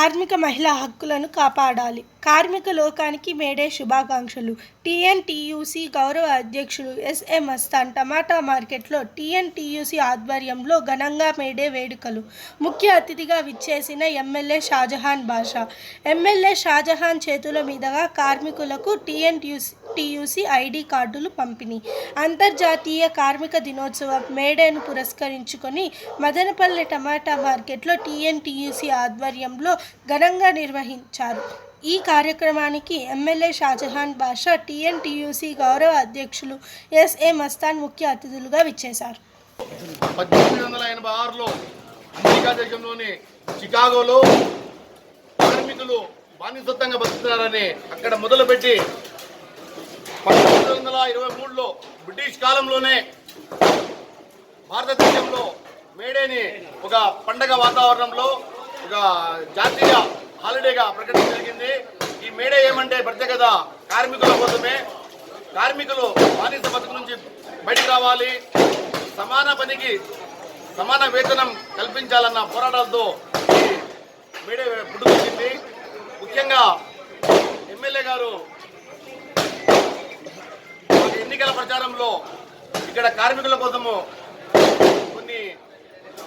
కార్మిక మహిళా హక్కులను కాపాడాలి. కార్మిక లోకానికి మేడే శుభాకాంక్షలు. టీఎన్టీయూసీ గౌరవ అధ్యక్షులు ఎస్ఎం మస్తాన్ టమాటా మార్కెట్లో టీఎన్టీయూసీ ఆధ్వర్యంలో ఘనంగా మేడే వేడుకలు. ముఖ్య అతిథిగా విచ్చేసిన ఎమ్మెల్యే షాజహాన్ బాషా. ఎమ్మెల్యే షాజహాన్ చేతుల మీదుగా కార్మికులకు టీఎన్టీయూసీ టీయూసీ ఐడి కార్డులు పంపిణీ. అంతర్జాతీయ కార్మిక దినోత్సవం మేడేను పురస్కరించుకొని మదనపల్లె టమాటా మార్కెట్లో టీఎన్టీయూసీ ఆధ్వర్యంలో ఘనంగా నిర్వహించారు. ఈ కార్యక్రమానికి ఎమ్మెల్యే షాజహాన్ బాషా టీఎన్టీయూసీ గౌరవ అధ్యక్షులు ఎస్ఏ మస్తాన్ ముఖ్య అతిథులుగా విచ్చేశారు. పద్దెనిమిది వందల ఎనభై ఆరులో అమెరికా దేశంలోని చికాగోలో కార్మికులు బానిసత్వంగా బతుకుతున్నారని అక్కడ మొదలుపెట్టి పంతొమ్మిది వందల ఇరవై మూడులో బ్రిటిష్ కాలంలోనే భారతదేశంలో మేడేని ఒక పండగ వాతావరణంలో ఒక జాతీయ హాలిడేగా ప్రకటించడం జరిగింది. ఈ మేడే ఏమంటే ప్రత్యేకత కార్మికుల కోసమే. కార్మికులు బానిస బతుకు నుంచి బయటికి రావాలి. సమాన పనికి సమాన వేతనం కల్పించాలన్న పోరాటాలతో ఈ మేడే పుట్టుకొచ్చింది ముఖ్యంగా ఎమ్మెల్యే గారు ఎన్నికల ప్రచారంలో ఇక్కడ కార్మికుల కోసము కొన్ని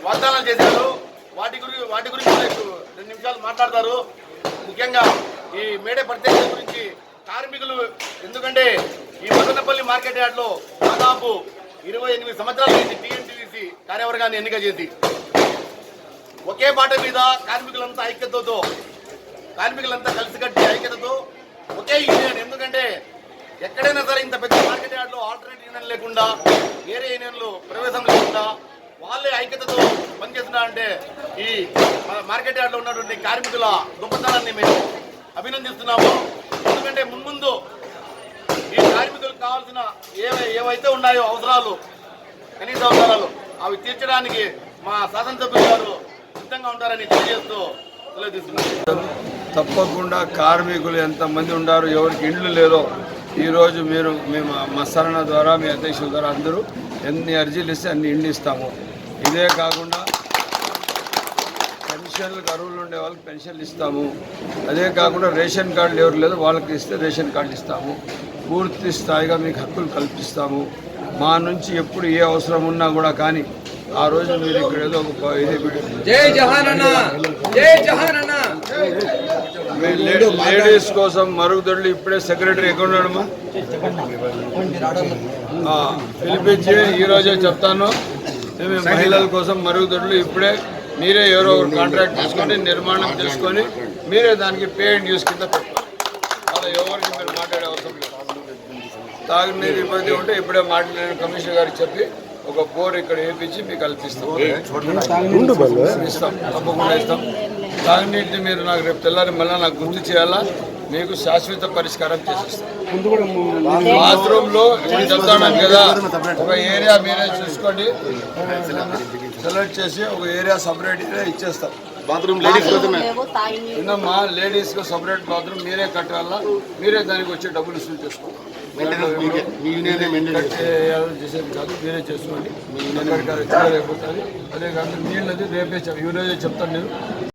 వాగ్దానాలు చేశారు. వాటి గురించి వాటి గురించి రెండు నిమిషాలు మాట్లాడతారు. ముఖ్యంగా ఈ మేడే ప్రత్యేకత గురించి కార్మికులు ఎందుకంటే ఈ మదనపల్లి మార్కెట్ యార్డ్లో దాదాపు ఇరవై ఎనిమిది సంవత్సరాల నుంచి టీఎన్టీసీ కార్యవర్గాన్ని ఎన్నిక చేసి. ఒకే బాట మీద కార్మికులంతా ఐక్యతతో కార్మికులంతా కలిసికట్టి ఐక్యతతో ఒకే యూనియన్. ఎందుకంటే ఎక్కడైనా సరే ఇంత పెద్ద మార్కెట్ యార్డ్లో ఆల్టర్నేట్ యూనియన్ లేకుండా వేరే యూనియన్లు ప్రవేశం లేకుండా వాళ్ళే ఐక్యతతో పనిచేస్తున్నారంటే ఈ మార్కెట్ యార్డ్లో ఉన్నటువంటి కార్మికుల గొప్పతనాన్ని మేము అభినందిస్తున్నాము. ఎందుకంటే మున్ముందు ఈ కార్మికులకు కావాల్సిన ఏవై ఏవైతే ఉన్నాయో అవసరాలు కనీస అవసరాలు అవి తీర్చడానికి మా శాసనసభ్యులు గారు సిద్ధంగా ఉంటారని తెలియజేస్తూ తెలియజేస్తున్నాను తప్పకుండా కార్మికులు ఎంతమంది ఉన్నారు ఎవరికి ఇండ్లు లేదో ఈరోజు మీరు మేము మా సరణ ద్వారా మీ అధ్యక్షుల ద్వారా అందరూ ఎన్ని అర్జీలు ఇస్తే అన్ని ఇండ్లు ఇస్తాము. ఇదే కాకుండా పెన్షన్లకు అరువులు ఉండే వాళ్ళకి పెన్షన్లు ఇస్తాము. అదే కాకుండా రేషన్ కార్డులు ఎవరు లేదు వాళ్ళకి ఇస్తే రేషన్ కార్డు ఇస్తాము. పూర్తి స్థాయిగా మీకు హక్కులు కల్పిస్తాము. మా నుంచి ఎప్పుడు ఏ అవసరం ఉన్నా కూడా కానీ ఆ రోజు మీరు ఇక్కడ ఏదో ఒక ఇది జై జహాన్ అన్న జై జహాన్ అన్న లేడీస్ కోసం మరుగుదొడ్లు ఇప్పుడే సెక్రటరీ ఎక్కడ ఉన్నాడమ్మా పిలిపించి ఈ రోజే చెప్తాను. మేము మహిళల కోసం మరుగుదొడ్లు ఇప్పుడే మీరే ఎవరో ఒకరు కాంట్రాక్ట్ తీసుకొని నిర్మాణం చేసుకొని మీరే దానికి పే అండ్ యూస్ కింద పెట్టాలి అలా ఎవరికి మీరు మాట్లాడే అవసరం లేదు. తాగునీరు ఇబ్బంది ఉంటే ఇప్పుడే మాట్లాడిన కమిషనర్ గారికి చెప్పి ఒక బోర్ ఇక్కడ వేపించి మీకు కల్పిస్తాం. ఇస్తాం. తప్పకుండా ఇస్తాం. తాగునీటిని మీరు నాకు రేపు తెల్లారి మళ్ళీ నాకు గుర్తు చేయాలా? మీకు శాశ్వత పరిష్కారం చేసిస్తాం. బాత్రూమ్లో ఇప్పుడు చెప్తాను కదా? ఒక ఏరియా మీరే చూసుకోండి. సెలెక్ట్ చేసి ఒక ఏరియా సపరేట్ ఏరియా ఇచ్చేస్తాం. బాత్రూమ్ లేడీస్ కోసమే. విన్నమ్మా లేడీస్కు సపరేట్ బాత్రూమ్ మీరే కట్టాలా? మీరే దానికి వచ్చే డబ్బులు కట్టే ఏదో చేసేది కాదు మీరే చేసుకోండి. అదే కాదు నీళ్ళది రేపే రోజే చెప్తాను నేను.